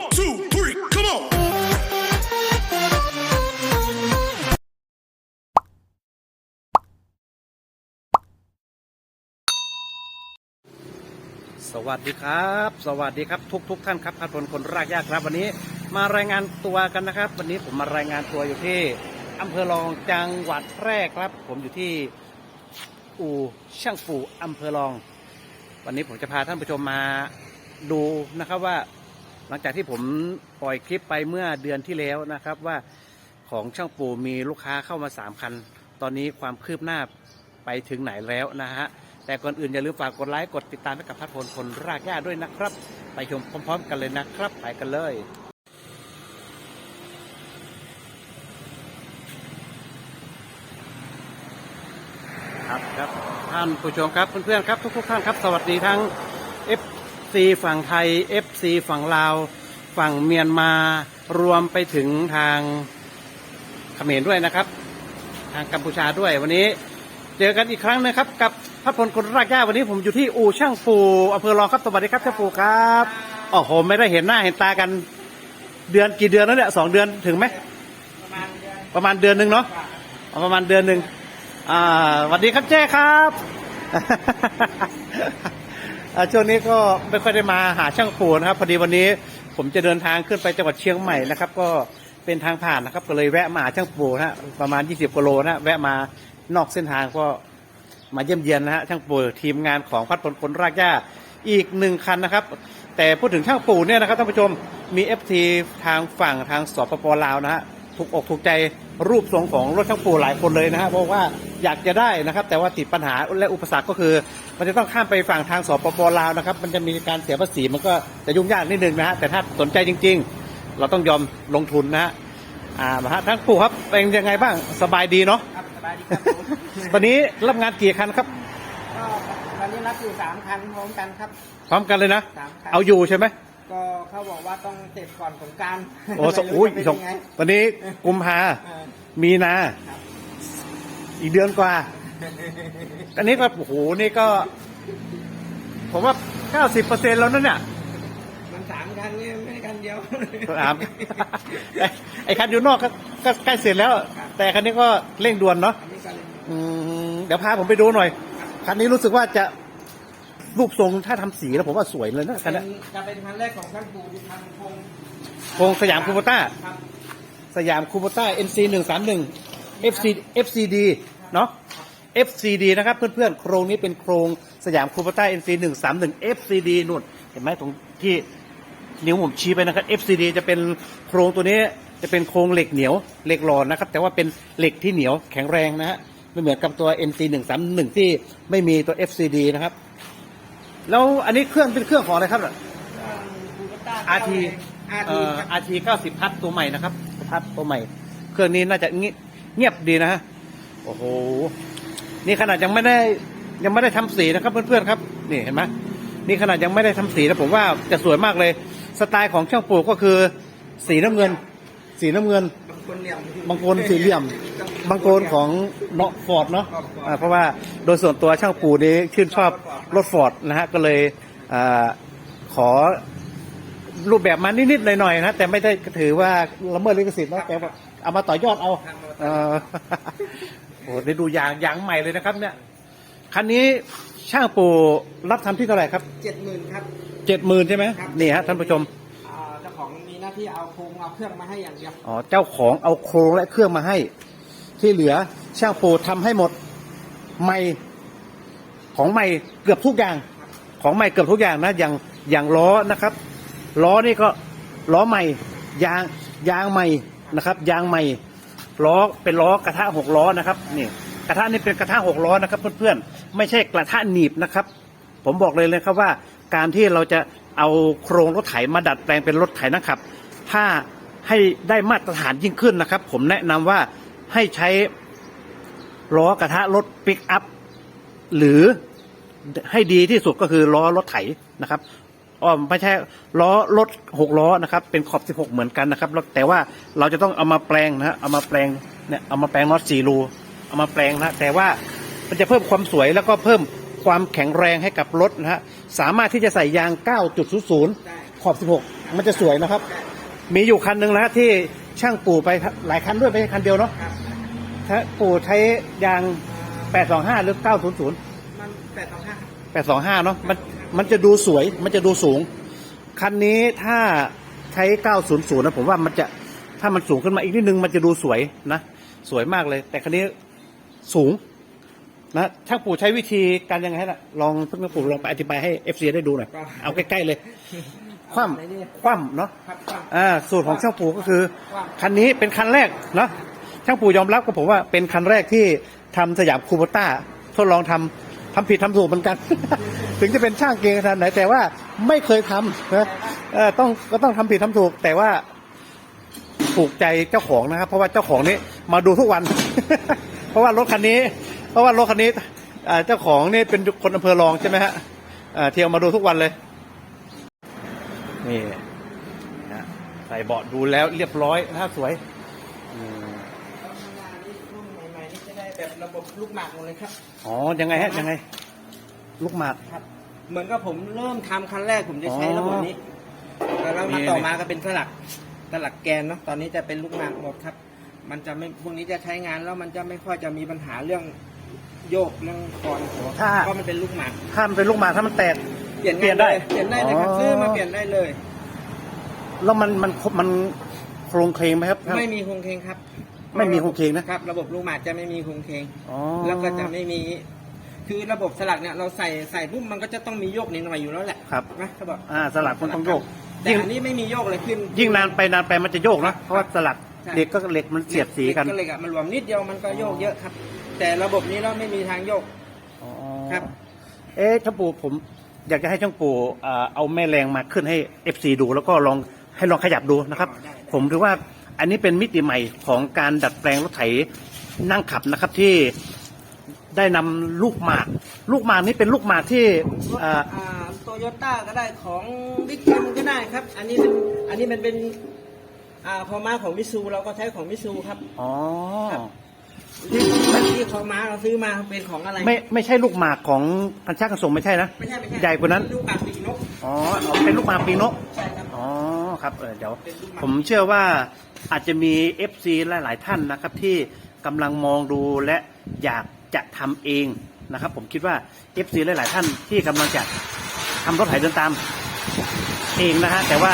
One, two, three, come on. สวัสดีครับ สวัสดีครับทุกทุกท่านครับพันพลคนรากหญ้าครับวันนี้มารายงานตัวกันนะครับ วันนี้ผมมารายงานตัวอยู่ที่อำเภอรองจังหวัดแพร่ครับ ผมอยู่ที่อู่ช่างปูอำเภอรอง วันนี้ผมจะพาท่านผู้ชมมาดูนะครับว่า หลังจากที่ผมปล่อยคลิปไปเมื่อเดือนที่แล้วนะครับว่าของช่างปูมีลูกค้าเข้ามาสามคัน ตอนนี้ความคืบหน้าไปถึงไหนแล้วนะฮะ แต่ก่อนอื่นอย่าลืมฝากกดไลค์กดติดตามให้กับพัดพลคนรากหญ้าด้วยนะครับ ไปชมพร้อม ๆ กันเลยนะครับ ไปกันเลยครับครับท่านผู้ชมครับเพื่อนๆครับทุกๆท่านครับ สวัสดีทั้ง FC ฝั่งไทย FC ฝั่งลาว ฝั่งเมียนมารวมไปถึงทางเขมรด้วยนะครับ ทางกัมพูชาด้วยวันนี้ เจอกันอีกครั้งนะครับ กับพัดพลคนรากหญ้าวันนี้ผมอยู่ที่อู่ช่างปูอำเภอรองครับสวัสดีครับช่างปูครับโอ้โหไม่ได้เห็นหน้าเห็นตากันเดือนกี่เดือนแล้วเนี่ยสองเดือนถึงไหมประมาณเดือนหนึ่งเนาะประมาณเดือนหนึ่งอ่าสวัสดีครับเจ้ครับ ช่วงนี้ก็ไม่ค่อยได้มาหาช่างปูนะครับ พอดีวันนี้ผมจะเดินทางขึ้นไปจังหวัดเชียงใหม่นะครับ ก็เป็นทางผ่านนะครับ ก็เลยแวะมาหาช่างปูนะฮะประมาณ 20กิโลนะฮะแวะมานอกเส้นทางก็มาเยี่ยมเยียนนะฮะช่างปูทีมงานของพัดพลคนรากหญ้าอีกหนึ่งคันนะครับ แต่พูดถึงช่างปูเนี่ยนะครับท่านผู้ชมมีเอฟทีทางฝั่งทางสปปลาวนะฮะ ถูกอกถูกใจรูปทรงของรถช่างปูหลายคนเลยนะฮะเพราะว่าอยากจะได้นะครับ แต่ว่าติดปัญหาและอุปสรรคก็คือ มันจะต้องข้ามไปฝั่งทางสปปลาวนะครับ มันจะมีการเสียภาษีมันก็จะยุ่งยากนิดนึงนะฮะแต่ถ้าสนใจจริง ๆ เราต้องยอมลงทุนนะฮะอ่ามาฮะท่านปู่ครับเป็นยังไงบ้างสบายดีเนาะครับสบายดีครับผมวันนี้รับงานกี่คันครับก็ตอนนี้รับอยู่สามคันพร้อมกันครับพร้อมกันเลยนะสามคันเอาอยู่ใช่ไหม ก็เขาบอกว่าต้องเสร็จก่อนสงกรารโอ้สอุ้ยสองตอนนี้กุมภามีนา อีกเดือนกว่า อันนี้ก็โอ้โหนี่ก็ ผมว่าเก้าสิบเปอร์เซ็นแล้วนั่นเนี่ยมันสามคันเนี่ยไม่ได้คันเดียวถามไอ้ไอ้คันอยู่นอกก็ก็ใกล้เสร็จแล้ว แต่คันนี้ก็เร่งด่วนเนาะอันนี้ก็เลยอืมเดี๋ยวพาผมไปดูหน่อย คันนี้รู้สึกว่าจะ รูปทรงถ้าทำสีแล้วผมว่าสวยเลยนะคันเป็นี้นจะเป็นคันแรกของท่านปู่ที่ทำโครงโครงสยามคูโบต้า ครับ สยามคูโบต้า NC หนึ่งสามหนึ่ง FC FCD เนาะ FCD นะครับเพื่อนๆ โครงนี้เป็นโครงสยามคูโบต้า NC หนึ่งสามหนึ่ง FCD นู่น เห็นไหมตรงที่นิ้วผมชี้ไปนะครับ FCD จะเป็นโครงตัวนี้จะเป็นโครงเหล็กเหนียวเหล็กหลอนนะครับ แต่ว่าเป็นเหล็กที่เหนียวแข็งแรงนะฮะไม่เหมือนกับตัว NC หนึ่งสามหนึ่งที่ไม่มีตัว FCD นะครับ แล้วอันนี้เครื่องเป็นเครื่องของอะไรครับคูโบต้า RT อาร์เอ่ทีอ RT 90พัดตัวใหม่นะครับพัดตัวใหม่ เครื่องนี้น่าจะเงียบเงียบดีนะฮะโอ้โหนี่ขนาดยังไม่ได้ยังไม่ได้ทำสีนะครับ เพื่อนๆครับนี่เห็นไหมนี่ขนาดยังไม่ได้ทำสีนะผมว่าจะสวยมากเลย สไตล์ของช่างปลูกก็คือ สีน้ำเงิน สีน้ำเงินบาง คนเหลี่ยมบางโคนสี่เหลี่ยม บางโคนของเนาะฟอร์ดเนาะอ่าเพราะว่าโดยส่วนตัวช่างปูนี้ชื่นชอบรถฟอร์ดนะฮะก็เลยอาขอรูปแบบมานิดๆหน่อยๆนะแต่ไม่ได้ถือว่าละเมิดลิขสิทธิ์นะแต่ว่าเอามาต่อยอดเอาเออโอ้ได้ดูยางยางใหม่เลยนะครับ เนี่ยคันนี้ช่างปูรับทำที่เท่าไหร่ครับเจ็ดหมื่นครับเจ็ดหมื่นใช่ไหมครับนี่ฮะท่านผู้ชมอ่าเจ้าที่เอาโครงเอาเครื่องมาให้อย่างเดียวอ๋อเจ้าของเอาโครงและเครื่องมาให้ ที่เหลือช่างปูทำให้หมดใหม่ของใหม่เกือบทุกอย่าง ของใหม่เกือบทุกอย่างนะอย่างอย่างล้อนะครับ ล้อนี่ก็ล้อใหม่ ยางยางใหม่นะครับ ยางใหม่ล้อเป็นล้อกระทะหกล้อนะครับนี่กระทะนี่เป็นกระทะหกล้อนะครับเพื่อนๆไม่ใช่กระทะหนีบนะครับ ผมบอกเลยเลยครับว่าการที่เราจะเอาโครงรถไถมาดัดแปลงเป็นรถไถนะครับ ถ้าให้ได้มาตรฐานยิ่งขึ้นนะครับ ผมแนะนำว่าให้ใช้ล้อกระทะรถปิกอัพหรือให้ดีที่สุดก็คือล้อรถไถนะครับอ๋อไม่ใช่ล้อรถหกล้อนะครับ เป็นขอบ16เหมือนกันนะครับแต่ว่าเราจะต้องเอามาแปลงนะฮะเอามาแปลงเนี่ยเอามาแปลงน็อตสี่รูเอามาแปลงนะแต่ว่ามันจะเพิ่มความสวยแล้วก็เพิ่มความแข็งแรงให้กับรถนะฮะสามารถที่จะใส่ยาง 9.00ได้ขอบ 16 มันจะสวยนะครับ มีอยู่คันหนึ่งนะที่ช่างปู่ไปหลายคันด้วยไม่ใช่คันเดียวเนาะครับถ้าปู่ใช้ยาง 825 หรือ 900 มันแปดต่อห้า825 เนาะมันมันจะดูสวยมันจะดูสูง คันนี้ถ้าใช้ 900 นะผมว่ามันจะถ้ามันสูงขึ้นมาอีกนิดนึงมันจะดูสวยนะ สวยมากเลย แต่คันนี้สูงนะช่างปู่ใช้วิธีการยังไงล่ะลองเพิ่งปู่ลองไปอธิบายให้ FC ได้ดูหน่อยเอาใกล้ๆเลย คว่ำคว่ำเนาะครับครับอ่าสูตรของช่างปู่ก็คือคว่ำคันนี้เป็นคันแรกเนาะช่างปู่ยอมรับกับผมว่าเป็นคันแรกที่ทำสยามคูโบต้าทดลองทำทำผิดทำถูกเหมือนกัน ถึงจะเป็นช่างเก่งขนาดไหนแต่ว่าไม่เคยทำนะเออต้องก็ต้องทำผิดทำถูก แต่ว่าถูกใจเจ้าของนะครับ เพราะว่าเจ้าของนี้มาดูทุกวัน เพราะว่ารถคันนี้ เพราะว่ารถคันนี้อ่าเจ้าของนี่เป็นคนอำเภอรองใช่ไหมฮะอ่าเที่ยวมาดูทุกวันเลย นี่นะใส่เบาะดูแล้วเรียบร้อยถ้าสวยอืมรุ่นใหม่ๆนี่จะได้แบบระบบลูกหมากหมดเลยครับ อ๋อยังไงฮะยังไง ลูกหมาก ครับ เหมือนกับผมเริ่มทำคันแรกผมจะใช้อ๋อระบบนี้ แล้วนี่มาต่อมาก็เป็นสลักสลักแกนเนาะ ตอนนี้จะเป็นลูกหมากหมดครับ มันจะไม่พวกนี้จะใช้งานแล้วมันจะไม่ค่อยจะมีปัญหาเรื่องโยกเรื่องคอนหัวถ้า เพราะมันเป็นลูกหมาก ถ้ามันเป็นลูกหมากถ้ามันแตก เปลี่ยนเปลี่ยนได้ง่าเปลี่ยนได้เลยครับอ๋อซื้อมาเปลี่ยนได้เลย แล้วมันมันมันโครงเคลงไหมครับ ไม่มีโครงเคงครับ ไม่มีโครงเคงนะครับ ระบบลูกหมากจะไม่มีโครงเคงอ๋อแล้วก็จะไม่มีคือระบบสลักเนี่ยเราใส่ใส่ปุ๊บมันก็จะต้องมีโยกนิดหน่อยอยู่แล้วแหละครับนะเขาบอกอ่าสลักมันต้องโยกแต่ยิ่งอันนี้ไม่มีโยกเลยขึ้น ยิ่งนานไปนานไปมันจะโยกนะเพราะว่าสลักใช่เหล็กก็เหล็กมันเสียดสีกันก็เลยอะมันรวมนิดเดียวมันก็โยกเยอะครับ แต่ระบบนี้เราไม่มีทางโยกอ๋อครับ เอ๊ะช่างปู่ผม อยากจะให้ช่างปู่อ่าเอาแม่แรงมาขึ้นให้ FC ดู แล้วก็ลองให้ลองขยับดูนะครับ อ๋อได้ได้ ผมถือว่าอันนี้เป็นมิติใหม่ของการดัดแปลงรถไถนั่งขับนะครับที่ได้นำลูกหมาก ลูกหมากนี้เป็นลูกหมากที่อ่าโตโยต้าก็ได้ของบิ๊กเอ็มก็ได้ครับ อันนี้เป็นอันนี้มันเป็นอ่าพอมาของมิซูเราก็ใช้ของมิซูครับ อ๋อ ครับ ที่ที่พอมาเราซื้อมาเป็นของอะไร ไม่ไม่ใช่ลูกหมากของพันชาติกระสงไม่ใช่นะ ไม่ใช่ไม่ใช่ใหญ่กว่านั้น ลูกปากปีกนก อ๋อเอาเป็นลูกหมากปีนก ใช่ครับ อ๋อครับเออเดี๋ยวเป็นลูกหมาก ผมเชื่อว่าอาจจะมี FC หลาย ๆ ท่านนะครับ ที่กำลังมองดูและอยากจะทำเองนะครับ ผมคิดว่า FC หลาย ๆ ท่านที่กำลังจะทำรถไถเดินตาม เองนะฮะแต่ว่า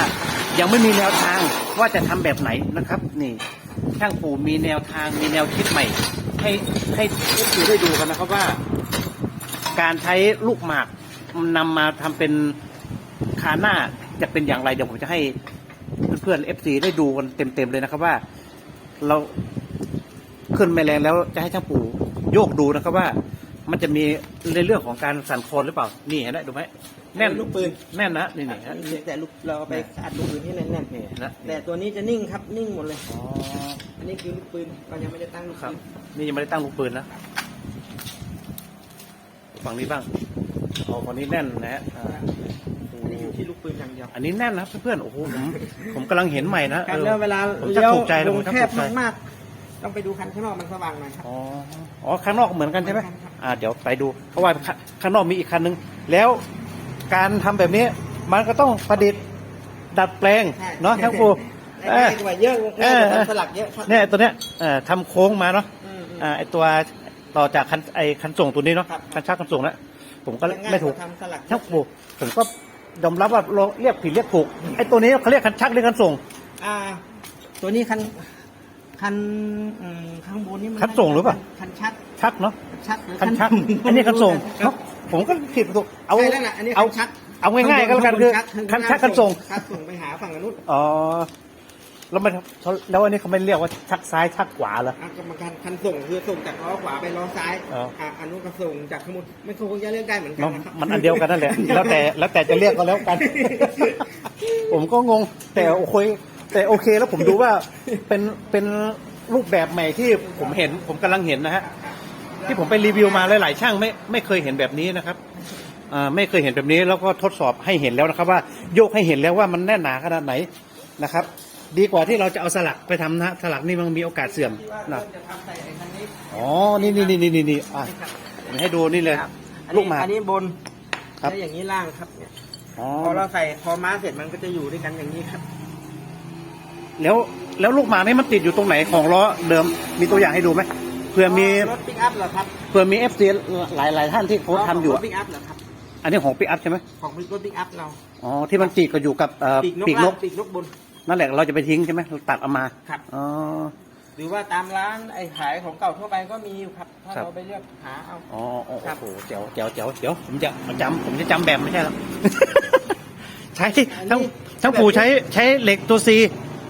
ยังไม่มีแนวทางว่าจะทำแบบไหนนะครับ นี่ช่างปู่มีแนวทางมีแนวคิดใหม่ ให้ให้ FC ได้ดูกันนะครับว่า การใช้ลูกหมากนำมาทำเป็นคาหน้าจะเป็นอย่างไรเดี๋ยวผมจะให้เพื่อนๆ FC ได้ดูกันเต็มๆเลยนะครับว่า เราขึ้นไม่แรงแล้วจะให้ช่างปู่โยกดูนะครับว่า มันจะมีในเรื่องของการสั่นคลอนหรือเปล่า นี่เห็นไหมดูไหมแน่นลูกปืนแน่นนะนี่นี่ฮะ แต่ลูกเราเอาไปอัดลูกปืนให้แน่นนี่นะ ๆแต่ตัวนี้จะนิ่งครับนิ่งหมดเลยอ๋ออันนี้คือลูกปืนเรายังไม่ได้ตั้งลูกครับปืนนี่ยังไม่ได้ตั้งลูกปืนนะฝั่งนี้บ้างอ๋อฝั่งนี้แน่นนะฮะอ่าอันนี้อยู่ที่ลูกปืนอย่างเดียวอันนี้แน่นนะครับเพื่อนๆโอ้โหผมผมกำลังเห็นใหม่นะครับออแล้วเวลาผมจะเลี้ยวถูกใจลนะงผมจะแคถูบกใจ มากๆต้องไปดูคันข้างนอกมันสว่างหน่อยครับอ๋ออ๋อข้างนอกเหมือนกันใช่ไหมเหมือนกันครับ อ่าเดี๋ยวไปดูเพราะว่าข้าข้างนอกมีอีกคันนึง แล้วการทำแบบนี้มันก็ต้องประดิษฐ์ดัดแปลงใช่เนาะทั้งครูเอง่าอยกว่าเยอะเอง่ายอกว่าทำสลักเยอะครับเนี่ยตัวเนี้ยเอ่อทำโค้งมาเนาะอืมอืมอ่าไอตัวต่อจากคันไอคันส่งตัวนี้เนาะครับคันชักคันส่งนะผมก็ง่ายไม่ถูกว่าทำสลักช่างปูผมก็ยอมรับว่าเราเรียกผิดเรียกถูกไอตัวนี้เขาเรียกคันชักเรียกคันส่ง อ่า ตัวนี้คัน คันอืมข้างบนนี่มันคันส่งหรือเปล่า คันชักชักเนาะคันชักหรือคันชักอันนี้คันส่งเนาะผมก็ผิดถูกเอา ใช่แล้วล่ะอันนี้เอา คันชักเอาง่ายๆก็แล้วกันคือคันชักคันส่งคันส่งไปหาฝั่งนู้นอ๋อแล้วมันเขาแล้วอันนี้เขาไม่เรียกว่าชักซ้ายชักขวาเหรออะก็มันคันคันส่งคือส่งจากล้อขวาไปล้อซ้ายอ๋อ อ่อะอันนู้นก็ส่งจากข้างบนไม่คงจะเรียกได้เหมือนกัเนาะนนะครับ มันอันเดียวกันนั่นแหละ แล้วแต่แล้วแต่จะเรียกก็แล้วกัน ผมก็งง แต่โอเค แต่โอเคแล้วผมดูว่าเป็นเป็นรูปแบบใหม่ที่ผมเห็นผมกำลังเห็นนะฮะที่ผมไปรีวิวมาหลายๆช่างไม่ไม่เคยเห็นแบบนี้นะครับอ่าไม่เคยเห็นแบบนี้แล้วก็ทดสอบให้เห็นแล้วนะครับว่าโยกให้เห็นแล้วว่ามันแน่นหนาขนาดไหนนะครับ ดีกว่าที่เราจะเอาสลักไปทำนะสลักนี่มันมีโอกาสเสื่อมที่ว่านะเริ่มจะทำใส่ไอ้คันนี้อ๋อนี่นี่นี่นี่นี่อะผมให้ดูนี่เลยครับอันลูนี้กหมากอันนี้บนครับแล้วอย่างนี้ล่างครับเนี่ยอ๋อพอเราใส่พอม้าเสร็จมันก็จะอยู่ด้วยกันอย่างนี้ครับ แล้วแล้วลูกหมานี่มันติดอยู่ตรงไหนของล้อเดิมมีตัวอย่างให้ดูไหมเผื่อมีรถปิกอัพเหรอครับเผื่อมีเอฟซีหลายหลายท่านที่เขาทำอยู่รอะถปิกอัพเหรอครับอันนี้ของปิกอัพใช่ไหมของรถปิกอัพเราอ๋อที่มันจีกก็อยู่กับเอ่อปีกนกปีกนล่ากงปีกนกบนนั่นแหละเราจะไปทิ้งใช่ไหมเราตัดเอามาครับอ๋อหรือว่าตามร้านไอ้ขายของเก่าทั่วไปก็มีอยู่ครับถ้าครับเราไปเลือกหาเอาอ๋ออ๋อครัโอ้บโหเจ๋วเจ๋วเจ๋วเดี๋ยวผมจะจำผมจะจำแบบไม่ใช่หรอกใช้ทั้งทั้งปู่ใช้ใช้เหล็กตัวซี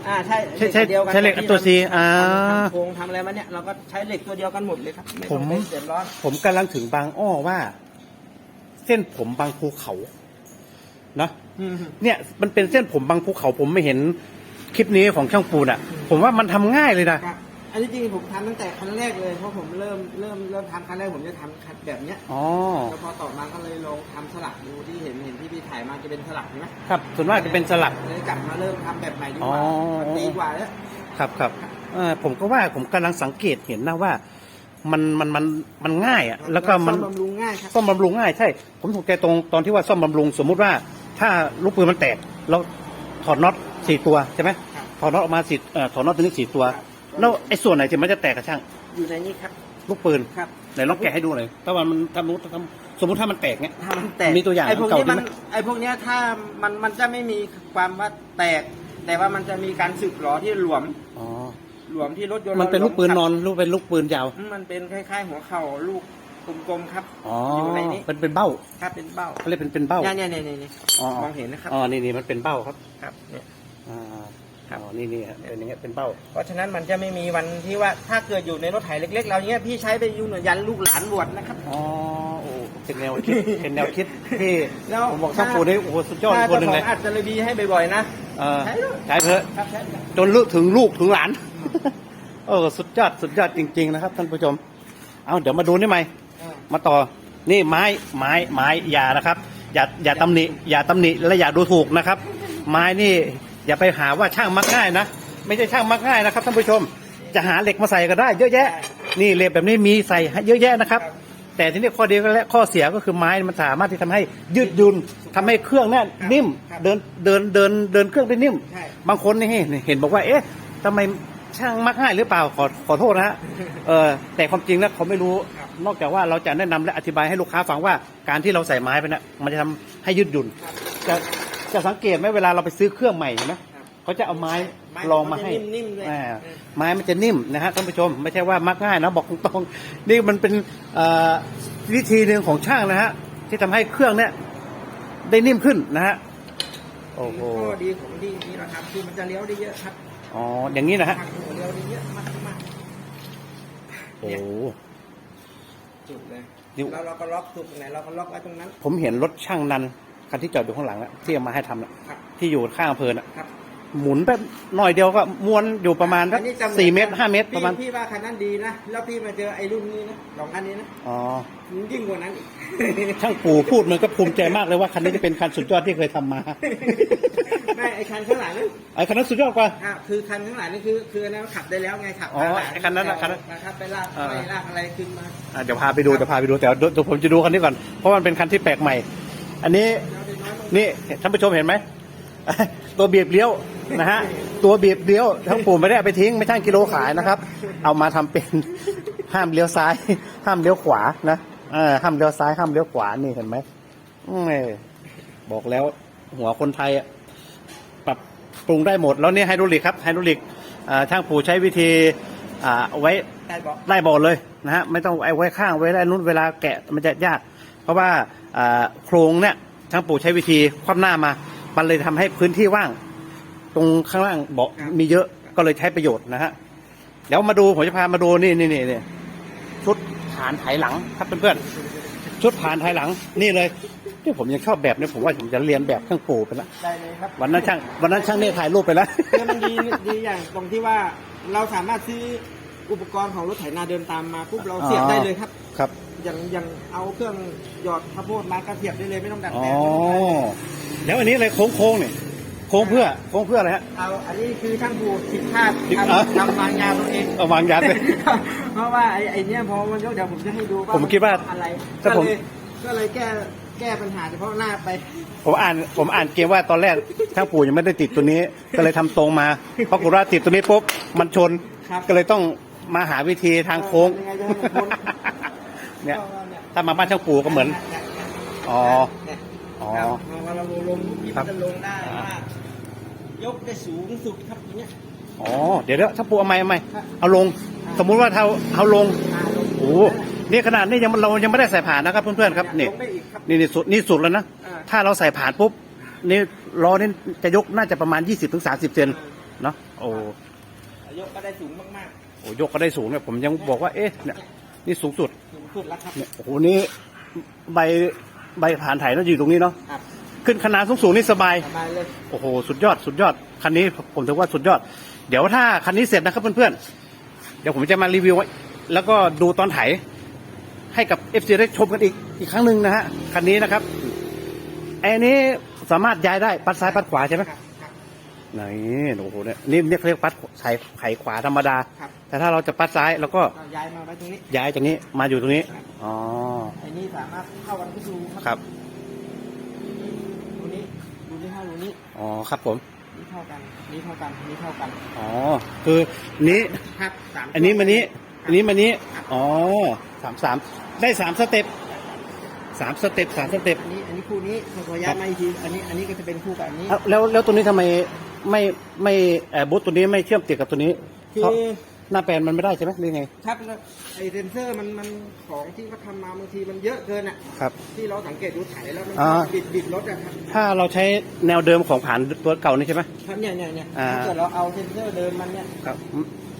อ่าใช่ใช่ใช่เดียวกันใช่เหล็กที่ตัว C อ่าทำโครงทำอะไรมาเนี่ยเราก็ใช้เหล็กตัวเดียวกันหมดเลยครับไม่ผต้อมงไปเดือดร้อนผมกำลังถึงบางอ้อว่า เส้นผมบางภูเขานะอืม เนี่ยมันเป็นเส้นผมบางภูเขาผมไม่เห็นคลิปนี้ของช่างปูนอะ ผมว่ามันทำง่ายเลยนะครับ อันนี้จริงๆผมทำตั้งแต่ครั้งแรกเลยเพราะผมเริ่มเริ่มเริ่มทำครั้งแรกผมจะทำคัดแบบเนี้ยอ๋อ แล้วพอต่อมาก็เลยลองทำสลักดูที่เห็นเห็นที่พี่ถ่ายมาจะเป็นสลักใช่ไหมครับ ส่วนมากจะเป็นสลัก เลยกลับมาเริ่มทำแบบใหม่ดีกว่าอ๋อ มันดีกว่าแล้ว ครับครับเออผมก็ว่าผมกำลังสังเกตเห็นนะว่า มันมันมันมันง่ายอะ แล้วก็มันซ่อบำรุงง่ายครับ ซ่อมบำรุงง่ายใช่ ผมถูกใจตรงตอนที่ว่าซ่อมบำรุง สมมุติว่า ถ้าลูกปืนมันแตกเราถอดน็อตสี่ตัวใช่ไหมครับ ถอดน็อตออกมาสี่เอ่อถอดน็อตตัวนี้สี่ตัว ครับ แล้วไอ้ส่วนไหนที่มันจะแตกกระช่างอยู่ในนี้ครับ ลูกปืนครับ ไหนลองแกะให้ดูหน่อยถ้าว่ามันทำรู้ทำสมมติถ้ามันแตกเนี้ยถ้ามันแตกมีตัวอย่างไอ้พวกเก่านี้ใช่มันไหม ไอ้พวกเนี้ยถ้ามันมันจะไม่มีความว่าแตก แต่ว่ามันจะมีการสึกหรอที่หลวมอ๋อ หลวมที่รถยนต์มันเป็นราลูกปืนนอนขับลูกเป็นลูกปืนยาว อืมมันเป็นคล้ายๆ หัวเข่าลูกกลมๆครับอ๋ออยู่ในนี้เป็นเป็นเบ้าครับเป็นเบ้าเขาเรียกเป็นเป็นเบ้า เนี่ยเนี่ยเนี่ยเนี่ยอ๋อมองเห็นนะครับ อ๋อ นี่นี่มันเป็นเบ้าครับ ครับเนี่ย อ่า ครับอ๋อนี่นี่ฮะเป็นอย่างเงี้ยเป็นเบ้า เพราะฉะนั้นมันจะไม่มีวันที่ว่าถ้าเกิดอยู่ในรถไถเล็กๆเราเนี้ยพี่ใช้ไปอยูหน่วยยันลูกหลานบวชนะครับ อ๋อโอ้เป็นแนวคิด เป็นแนวคิดที่แล้วผมบอกช่างปูนี่โอ้โหสุดยอดถ้าคนหนึ่งเจ้าขเลอยงอัดจะระบีให้บ่อยๆนะเออใช้ด้วยใช้เถอะครับใช้ด้วยจนลูกถึงลูกถึงหลานเออสุดยอดสุดยอดจริง ๆ นะครับ ท่านผู้ชม เอาเดี๋ยวมาดูนี่ไหมอ่ามาต่อนี่ไม้ไม้ไม้อย่านะครับ อย่าอย่าตำหนิอย่าตำหนิและอย่าดูถูกนะครับ ไม้นี่ อย่าไปหาว่าช่างมักง่ายนะ ไม่ใช่ช่างมักง่ายนะครับท่านผู้ชม จะหาเหล็กมาใส่ก็ได้เยอะแยะ นี่เหล็กแบบนี้มีใส่ให้เยอะแยะนะครับ แต่ทีนี้ข้อดีและข้อเสียก็คือไม้มันสามารถที่ทำให้ยืดหยุ่นทำให้เครื่องเนี่ยนิ่ม เดินเดินเดินเดินเครื่องได้นิ่มใช่บางคนนี่เห็นบอกว่า เอ๊ะทำไมช่างมักง่ายหรือเปล่าขอขอโทษนะฮะเออแต่ความจริงแล้วเขาไม่รู้ครับนอกจากว่าเราจะแนะนำและอธิบายให้ลูกค้าฟังว่าการที่เราใส่ไม้ไปเนี่ยมันจะทำให้ยืดหยุ่นจะ จะสังเกตไหมเวลาเราไปซื้อเครื่องใหม่เห็นไหมครับเขาจะเอาไม้ไม้ลองมาให้มันจะนิ่มๆเลยอ่าเออไม้มันจะนิ่มนะฮะท่านผู้ชม ไม่ใช่ว่ามักง่ายนะบอกตรงๆนี่มันเป็นเอ่อวิธีหนึ่งของช่างนะฮะที่ทำให้เครื่องเนี่ยได้นิ่มขึ้นนะฮะโอ้โหข้อดีของดีนี้นะครับคือมันจะเลี้ยวได้เยอะครับอ๋ออย่างนี้นะฮะทางหัวเลี้ยวได้เยอะมากมากโอ้โหๆจุดเลยนิ้วแล้วเราก็ล็อกจุดตรงไหนเราก็ล็อกไว้ตรงนั้น ผมเห็นรถช่างนัน คันที่จอดอยู่ข้างหลังอะที่เอามาให้ทำน่ะครับ ที่อยู่ข้างอำเภอน่ะครับ หมุนแป๊บหน่อยเดียวก็ม้วนอยู่ประมาณสักอันนี้จะหอนสี่เมตรห้าเมตรพี่ประมาณพี่ว่าคันนั้นดีนะ แล้วพี่มาเจอไอ้รุ่นนี้นะสองคันนี้นะอ๋อยิ่งกว่านั้นอีก ช่างปู่พูดมันก็ภูมิใจมากเลยว่าคันนี้จะเป็นคันสุดยอดที่เคยทำมา ไม่ไอ้คันข้างหลังนั่นไอ้คันนั้นสุดยอดกว่า อะคือคันข้างหลังนี่คือคืออันนั้นขับได้แล้วไงขับอ๋อไอ้คันนั้นน่ะคันนั้นนะครับไปลากอ่าไปลากอะไรขึ้นมา อะเดี๋ยวพาไปดูเดี๋ยวพาไปดูแต่ว่าเดี๋ยวผมจะดูคันนี้ก่อนเพราะมันเป็นคันที่แปลกใหม่ อันนี้เราได้ น้อยลงนี่ท่านผู้ชมเห็นไหม ตัวบีบเลี้ยวนะฮะ ตัวบีบเลี้ยวทั้งปู่ไม่ได้เอาไปทิ้งไม่ช่างกิโลขายนะครับ เอามาทำเป็นห้ามเลี้ยวซ้าย ห้ามเลี้ยวขวานะเออห้ามเลี้ยวซ้ายห้ามเลี้ยวขวานี่เห็นไหมอืมบอกแล้ว หัวคนไทยอะปรับปรุงได้หมดแล้วนี่ไฮดรอลิกครับไฮดรอลิกอ่าช่างปู่ใช้วิธีอ่าเอาไว้ได้บอกไล่บอลเลยนะฮะไม่ต้องไอ้ไว้ข้างไว้ไล่นู้นเวลาแกะมันจะยาก เพราะว่าอ่าโครงเนี่ย ช่างปู่ใช้วิธีคว่ำหน้ามา มันเลยทำให้พื้นที่ว่าง ตรงข้างล่างเบาะมีเยอะก็เลยใช้ประโยชน์นะฮะเดี๋ยวมาดูผมจะพามาดูนี่นี่นี่นี่ชุดฐานไถหลังครับเพื่อนๆชุดฐานไถหลัง นี่เลยที่ผมยังชอบแบบนี้ผมว่าผมจะเรียนแบบช่างปู่ไปแล้วได้เลยครับวันนั้นช่างวันนั้นช่างเนี่ยถ่ายรูปไปแล้ว เนี่ยมันดีดีอย่างตรงที่ว่าเราสามารถซื้ออุปกรณ์ของรถไถนาเดินตามมาปุ๊บเราเสียบได้เลยครับ ครับ อย่างอย่างเอาเครื่องหยอดข้าวโพดมาก็เสียบได้เลยไม่ต้องดัดอ๋อแปลงแล้วอันนี้อะไรโค้งโค้งๆเนี่ยโค้งเพื่อโค้งเพื่ออะไรฮะ เอาอันนี้คือช่างผูกผิดพลาดผิดทเอ้าำทำวางยาตัวเอง เอาวางยัดเลย เพราะว่าไอ้ไอ้เนี้ยพอมันยกเดี๋ยวผมจะให้ดูว่าผมคิดว่าอะไรถ้าก็ผม เลยก็เลยแก้แก้ปัญหาเฉพาะหน้าไป ผมอ่านผมอ่านเกมว่าตอนแรกช่างปู่ยังไม่ได้ติดตัวนี้ ก็เลยทำตรงมาปรากฏว่าติดตัวนี้ปุ๊บมันชนครับ ก็เลยต้องมาหาวิธีทางโค้ง ยังไงจะให้มันพ้น เนี่ยก็เนี่ยถ้ามาบ้านช่างปู่ก็เหมือนเนี่ยอ๋อเนี่ยอ๋อครับเราเราลงที่ครัมับนจะลงได้ว่ายกได้สูงสุดครับอย่างเงี้ยอ๋อ เดี๋ยวเดี๋ยวช่างปู่เอาไหมเอาไหมครับเอาลง สมมุติว่าเราเอาลงอ่าลงโอ้โหนี่ขนาดนี้ยังเรายังไม่ได้ใส่ผ่านนะครับเพื่อนๆครับนี่ลงได้อีกครับนี่นี่สุดนี่สุดแล้วนะอ่าถ้าเราใส่ผ่านปุ๊บนี่ล้อนี่จะยกน่าจะประมาณ 20-30ถึง30เซนเนาะโอ้ยกก็ได้สูงมากโหยกก็ได้สูงเนี่ยผมยังบอกว่าเอ๊ะเนี่ยนี่สูงสุด ๆสูงสุดแล้วครับเนี่ยโอ้โหนี่ใบใบผ่านไถน่าจะอยู่ตรงนี้เนาะครับ ขึ้นขนาดสูงๆนี่สบาย สบายเลย โอ้โห สุดยอด สุดยอด คันนี้ผมถือว่าสุดยอด เดี๋ยวถ้าคันนี้เสร็จนะครับเพื่อนๆ เดี๋ยวผมจะมารีวิวไว้ แล้วก็ดูตอนไถ ให้กับ FC ได้ชมกันอีกอีกครั้งหนึ่งนะฮะ คันนี้นะครับไอ้นี้สามารถย้ายได้ ปัดซ้ายปัดขวาใช่ไหมครับครับ นี่โอ้โหเนี่ยนี่เรียกปัดสายไขขวาธรรมดา ครับแต่ถ้าเราจะปัดซ้ายเราก็ก็ย้ายมาไว้ตรงนี้ย้ายจากนี้มาอยู่ตรงนี้ อ๋อ ไอ้นี่สามารถเข้ากันที่ดูครับดูนี้ดูที่เข้าดูนี้อ๋อ ครับผม นี่เท่ากัน นี่เท่ากัน นี่เท่ากัน อ๋อ คือนี้ ครับสามอันนี้มานี้ อันนี้มานี้ อ๋อสามสาม ได้สามสเต็ปสามสเต็ปสามสเต็ปอันนี้ อันนี้คู่นี้พอย้ายมาอีกที อันนี้ อันนี้ก็จะเป็นคู่กับอันนี้เอ้าแล้วแล้วตัวนี้ทำไม ไม่ไม่แอร์บูทตัวนี้ไม่เชื่อมติดกับตัวนี้คือ เพราะหน้าแปลนมันไม่ได้ใช่ไหมหรือไงครับแล้วไอเซนเซอร์มันมันของที่เขาทำมาบางทีมันเยอะเกินอะ ครับ ที่เราสังเกตดูไถแล้วมันอ่า บิดบิดรถอะครับถ้าเราใช้แนวเดิมของผ่านตัวเก่านี่ใช่ไหม ครับเนี่ยเนี่ยเนี่ยอ่า ถ้าเกิดเราเอาเซนเซอร์เดิมมันเนี่ยครับ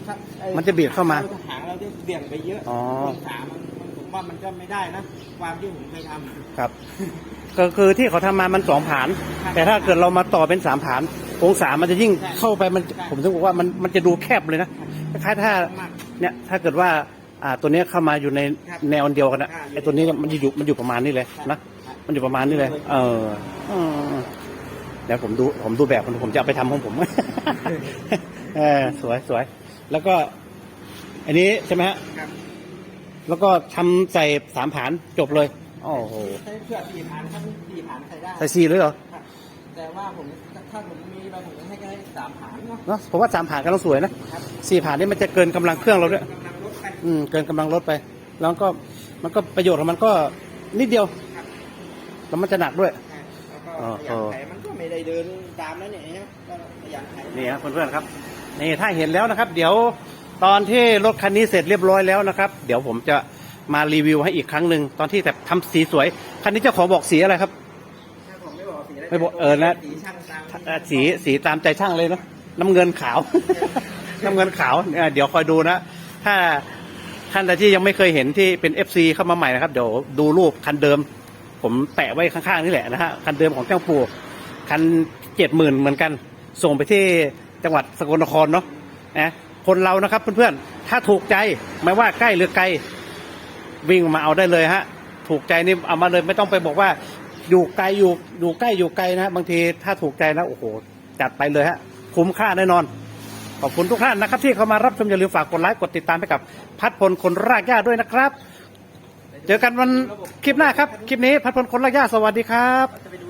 ถ้าไอ้มันจะเบียดเข้ามาหางเราจะเบี่ยงไปเยอะอ๋อองศามันมันผมว่ามันก็ไม่ได้นะความที่ผมเคยทำครับ ก็คือที่เขาทำมามันสองผานครับแต่ถ้าเกิดเรามาต่อเป็นสามผาน องศามันจะยิ่งใช่เข้าไปมันใช่ผมถึงบอกว่ามันมันจะดูแคบเลยนะคล้ายๆถ้ามากเนี่ยถ้าเกิดว่าอ่าตัวเนี้ยเข้ามาอยู่ในครับแนวเดียวกันนะอ่าอยู่ไอ้ตัวนี้มันจะอยู่มันอยู่ประมาณนี้เลยครับนะครับมันอยู่ประมาณนี้เลย เอออืมเดี๋ยวผมดูผมดูแบบผมผมจะเอาไปทำของผมเออสวยสวยแล้วก็ อันนี้ใช่ไหมฮะครับแล้วก็ทำใส่สามผานจบเลยโอ้โหใช้เพื่อสี่ฐานครับสี่ฐานใส่ได้ใส่สี่เลยเหรอครับแต่ว่าผม ถ้าผมมีไปผมจะให้แค่สามฐานเนาะเนาะผมว่าสามผานก็ต้องสวยนะครับสี่ผานนี่มันจะเกินกำลังเครื่องเราด้วย กำลังลดไปอืมเกินกำลังรถไป แล้วก็มันก็ประโยชน์ของมันก็นิดเดียวครับแล้วมันจะหนักด้วยใช่แล้วก็อ๋อขยันไถมันก็ไม่ได้เดินตามแล้วเนี่ยเห็นไหมก็ขยันไถนี่ครับเพื่อนๆครับนี่ถ้าเห็นแล้วนะครับ เดี๋ยวตอนที่รถคันนี้เสร็จเรียบร้อยแล้วนะครับ เดี๋ยวผมจะมารีวิวให้อีกครั้งหนึ่งตอนที่แบบทำสีสวย คันนี้เจ้าของบอกสีอะไรครับถ้าผม ไม่บอกสีะรไม่บอกเออนะสีช่างตามสีสีตามใจช่างเลยเนาะน้ำเงินขาว น้ำเงินขาวเนี่ยเดี๋ยวคอยดูนะถ้าท่านใดที่ยังไม่เคยเห็นที่เป็น FC เข้ามาใหม่นะครับเดี๋ยวดูรูปคันเดิม ผมแปะไว้ข้างๆนี่แหละนะฮะคันเดิมของเจ้าปู่คันเจ็ดหมื่นเหมือนกัน ส่งไปที่จังหวัดสกลนครเนาะนะคนเรานะครับเพื่อนๆ ถ้าถูกใจไม่ว่าใกล้หรือไกล วิ่งมาเอาได้เลยฮะ ถูกใจนี่เอามาเลยไม่ต้องไปบอกว่า อยู่ไกลอยู่อยู่ใกล้อยู่ไกลนะบางทีถ้าถูกใจนะโอ้โหจัดไปเลยฮะคุ้มค่าแน่นอน ขอบคุณทุกท่านนะครับ ที่เข้ามารับชมอย่าลืมฝากกดไลค์กดติดตามให้กับพัดพลคนรากหญ้าด้วยนะครับ เจอกันวันคลิปหน้าครับ คลิปนี้พัดพลคนรากหญ้าสวัสดีครับ